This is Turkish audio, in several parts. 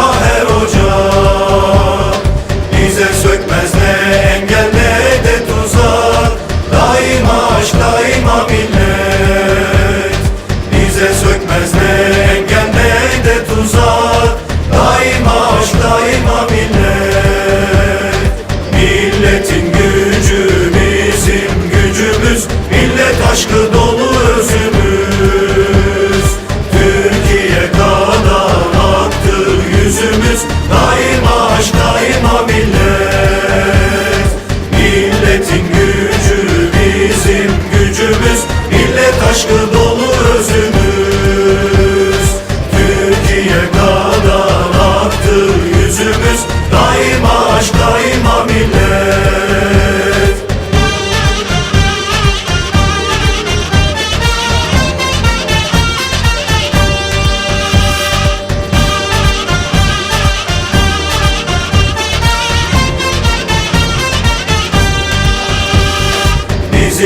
Her hoca Bize sökmez ne engel ne de tuzak. Daima aşk daima millet Bize sökmez ne engel ne de tuzak. Daima aşk daima millet Milletin gücü bizim gücümüz. Millet aşkı doğru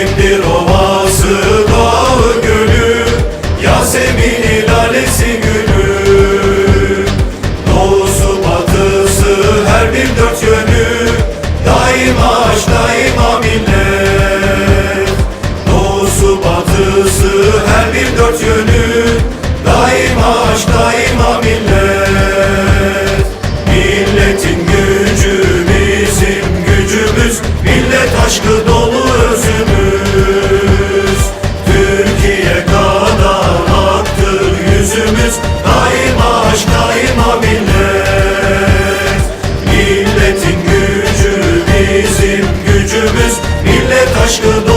Kimdir o var?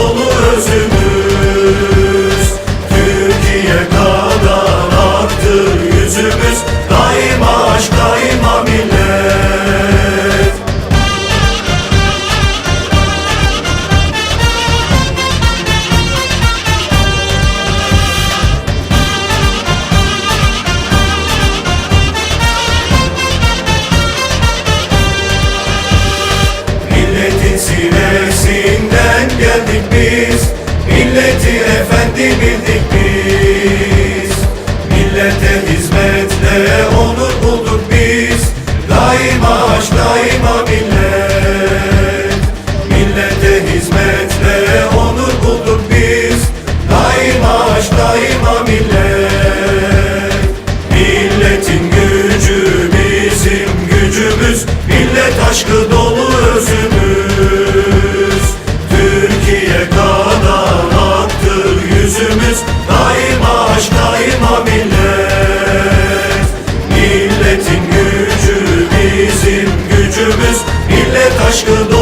olur. geldik biz. Milleti efendi bildik biz. Millete hizmetle onur bulduk biz. Daima aşk daima millet. Millete hizmetle onur bulduk biz. Daima aşk daima millet. Milletin gücü bizim gücümüz. Millet aşkı doğru kadar yüzümüz Daima aşk daima millet Milletin gücü bizim gücümüz Millet aşkı doğru